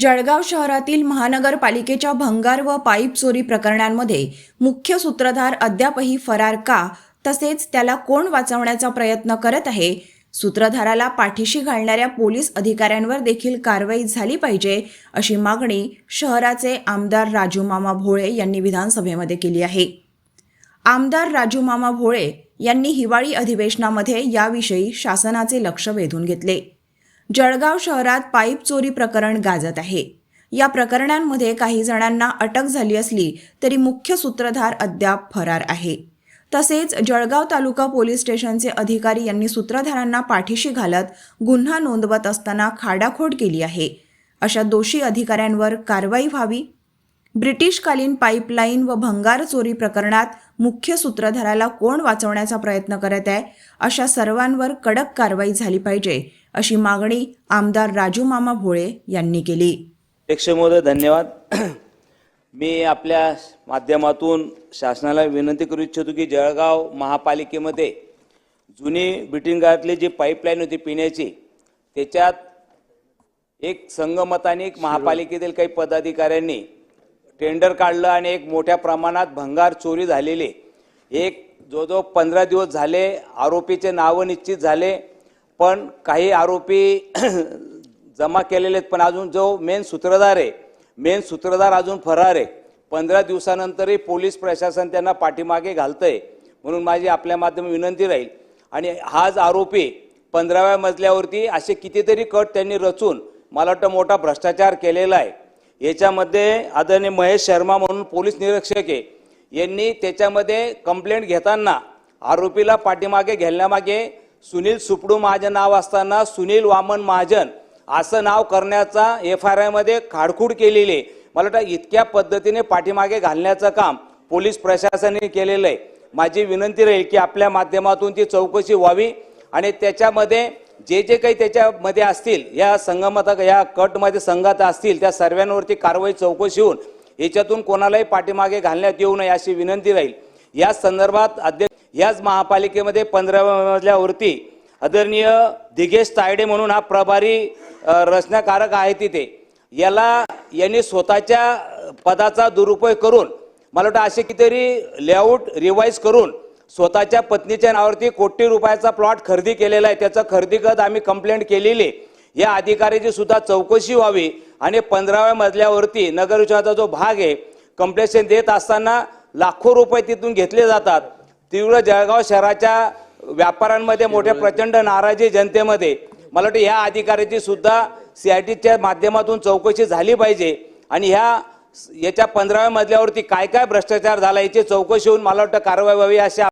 जळगाव शहरातील महानगरपालिकेच्या भंगार व पाईप चोरी प्रकरणांमध्ये मुख्य सूत्रधार अद्यापही फरार का? तसेच त्याला कोण वाचवण्याचा प्रयत्न करत आहे? सूत्रधाराला पाठीशी घालणाऱ्या पोलीस अधिकाऱ्यांवर देखील कारवाई झाली पाहिजे अशी मागणी शहराचे आमदार राजू मामा भोळे यांनी विधानसभेमध्ये केली आहे. आमदार राजू मामा भोळे यांनी हिवाळी अधिवेशनामध्ये याविषयी शासनाचे लक्ष वेधून घेतले. जळगाव शहरात पाईप चोरी प्रकरण गाजत आहे. या प्रकरणांमध्ये काही जणांना अटक झाली असली तरी मुख्य सूत्रधार अद्याप फरार आहे. तसेच जळगाव तालुका पोलीस स्टेशनचे अधिकारी यांनी सूत्रधारांना पाठीशी घालत गुन्हा नोंदवत असताना खाडाखोड केली आहे. अशा दोषी अधिकाऱ्यांवर कारवाई व्हावी ब्रिटिशकालीन पाईपलाईन व भंगार चोरी प्रकरणात मुख्य सूत्रधाराला कोण वाचवण्याचा प्रयत्न करत आहे अशा सर्वांवर कडक कारवाई झाली पाहिजे अशी मागणी आमदार राजू मामा भोळे यांनी केली. अध्यक्ष महोदय धन्यवाद. मी आपल्या माध्यमातून शासनाला विनंती करू इच्छितो की जळगाव महापालिकेमध्ये जुनी ब्रिटिश काळातली जी पाईपलाईन होती पिण्याची त्याच्यात एक संगमताने एक महापालिकेतील काही पदाधिकाऱ्यांनी टेंडर काढलं आणि एक मोठ्या प्रमाणात भंगार चोरी झालेली. एक जवळजवळ पंधरा दिवस झाले आरोपीचे नावं निश्चित झाले पण काही आरोपी जमा केलेले आहेत पण अजून जो मेन सूत्रधार आहे मेन सूत्रधार अजून फरार आहे. पंधरा दिवसानंतरही पोलीस प्रशासन त्यांना पाठीमागे घालतंय म्हणून माझी आपल्या माध्यम विनंती राहील. आणि हाच आरोपी पंधराव्या मजल्यावरती असे कितीतरी कट त्यांनी रचून मला वाटतं मोठा भ्रष्टाचार केलेला आहे. याच्यामध्ये आदरणीय महेश शर्मा म्हणून पोलीस निरीक्षक आहे. यांनी त्याच्यामध्ये कंप्लेंट घेताना आरोपीला पाठीमागे घेण्यामागे सुनील सुपडू महाजन नाव असताना सुनील वामन महाजन असं नाव करण्याचा एफ आर आयमध्ये खाडखूड केलेली आहे. मला वाटतं इतक्या पद्धतीने पाठीमागे घालण्याचं काम पोलीस प्रशासनाने केलेलं आहे. माझी विनंती राहील की आपल्या माध्यमातून ती चौकशी व्हावी आणि त्याच्यामध्ये जे जे काही त्याच्यामध्ये असतील या संगमता या कटमध्ये संघात असतील त्या सर्वांवरती कारवाई चौकशी होऊन याच्यातून कोणालाही पाठीमागे घालण्यात येऊ नये अशी विनंती राहील. या संदर्भात अध्यक्ष याच महापालिकेमध्ये पंधराव्या मजल्यावरती आदरणीय दिगेश तायडे म्हणून हा प्रभारी रचनाकारक आहे तिथे. याला यांनी स्वतःच्या पदाचा दुरुपयोग करून मला वाटतं असे कितीतरी लेआउट रिवाईज करून स्वतःच्या पत्नीच्या नावावरती कोटी रुपयाचा प्लॉट खरेदी केलेला आहे. त्याचं खरेदी करत आम्ही कंप्लेंट केलेली. आहे. या अधिकाऱ्याची सुद्धा चौकशी व्हावी आणि पंधराव्या मजल्यावरती नगर विभागाचा जो भाग आहे कंप्लेशन देत असताना लाखो रुपये तिथून घेतले जातात. तीव्र जळगाव शहराच्या व्यापाऱ्यांमध्ये मोठ्या प्रचंड नाराजी जनतेमध्ये. मला वाटतं ह्या अधिकाऱ्याची सुद्धा सीआयटीच्या माध्यमातून चौकशी झाली पाहिजे. आणि ह्या याच्या पंधराव्या मजल्यावरती काय काय भ्रष्टाचार झाला याची चौकशी होऊन मला वाटतं कारवाई व्हावी अशी